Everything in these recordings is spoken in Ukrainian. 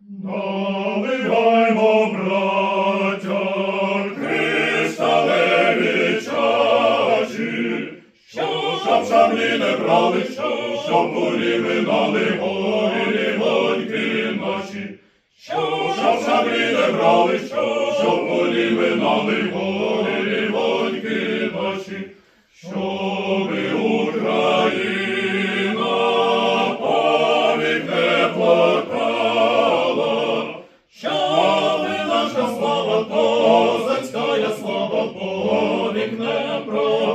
Наливаймо, браття, кришталеві чаші, щоб шаблі не брали, щоб бурі минали горі воньки наші. Щоб шаблі не брали, щоб бурі минали горі воньки наші. Щоби Україна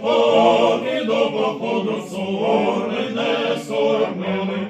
Поки до походу суворих не соромили,